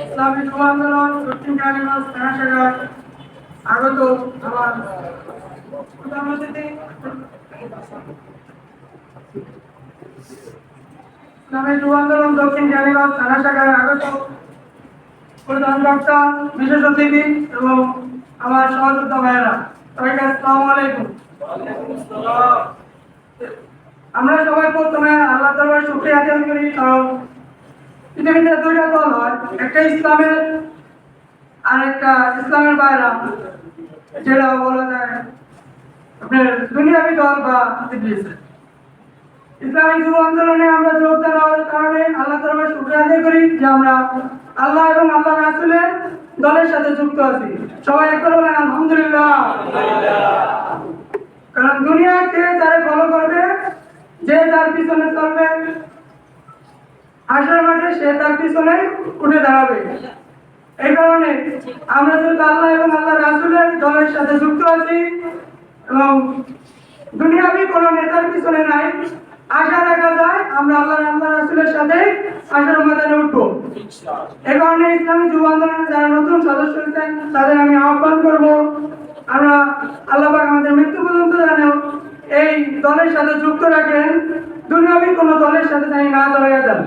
ইসলামী যুব আন্দোলন দক্ষিণ কালীগঞ্জ আগত আমার এবং আমার সহযোদ্ধা ভাইয়েরা, সবাইকে আসসালামু আলাইকুম। আমরা সবাই প্রথমে আল্লাহ তাআলার শুকরিয়া আদায় করি, কারণ পৃথিবীতে দুইটা দল হয়, একটা ইসলামের আর একটা ইসলামের বাইরা যেটা বলা যায় আপনার দুনিয়াবি দল বা ইবলিস। ইসলামী যুব আন্দোলনে আমরা যোগদান হওয়ার কারণে আল্লাহ তাআলার শুকরিয়া আদায় করি যে আমরা আল্লাহ এবং আল্লাহ রাসূলের দলের সাথে যুক্ত আছি। সবাই একটা বলেন, আলহামদুলিল্লাহ। কারণ দুনিয়াতে যারা ফলো করবে, যে যার পিছনে চলবে আসার মাঠে সে তার পিছনে উঠে দাঁড়াবে। এই কারণে আমরা যেহেতু আল্লাহ এবং আল্লাহ রাসুলের দলের সাথে যুক্ত আছি এবং দুনিয়াবি কোনো নেতার পিছনে নাই, আশা রাখা যায় আমরা আল্লাহ আল্লাহ রাসুলের সাথে আশার ময়দানে উঠবো। এই কারণে ইসলামী যুব আন্দোলনের যারা নতুন সদস্য হয়েছেন, তাদের আমি আহ্বান করব, আমরা আল্লাহ আমাদের মৃত্যু পর্যন্ত যেন এই দলের সাথে যুক্ত রাখেন, দুনিয়াবি কোনো দলের সাথে জানি না জড়াইয়া যান।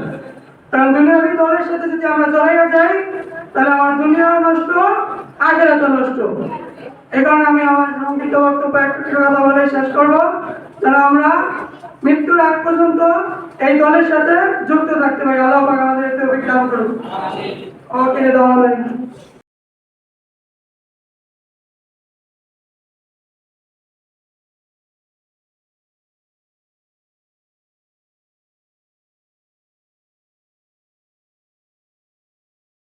কারণ দুনিয়াবি দলের সাথে যদি আমরা জড়াইয়া যাই, তাহলে আমার দুনিয়া নষ্ট আগের এত নষ্ট। এই কারণে আমি আমার সংক্ষিপ্ত বক্তব্য একটু কথা বলে শেষ করব। তাহলে আমরা মৃত্যুর আগ পর্যন্ত এই দলের সাথে যুক্ত থাকতে পারি। আল্লাহ পাক আমাদের দান করুন ওকে দাও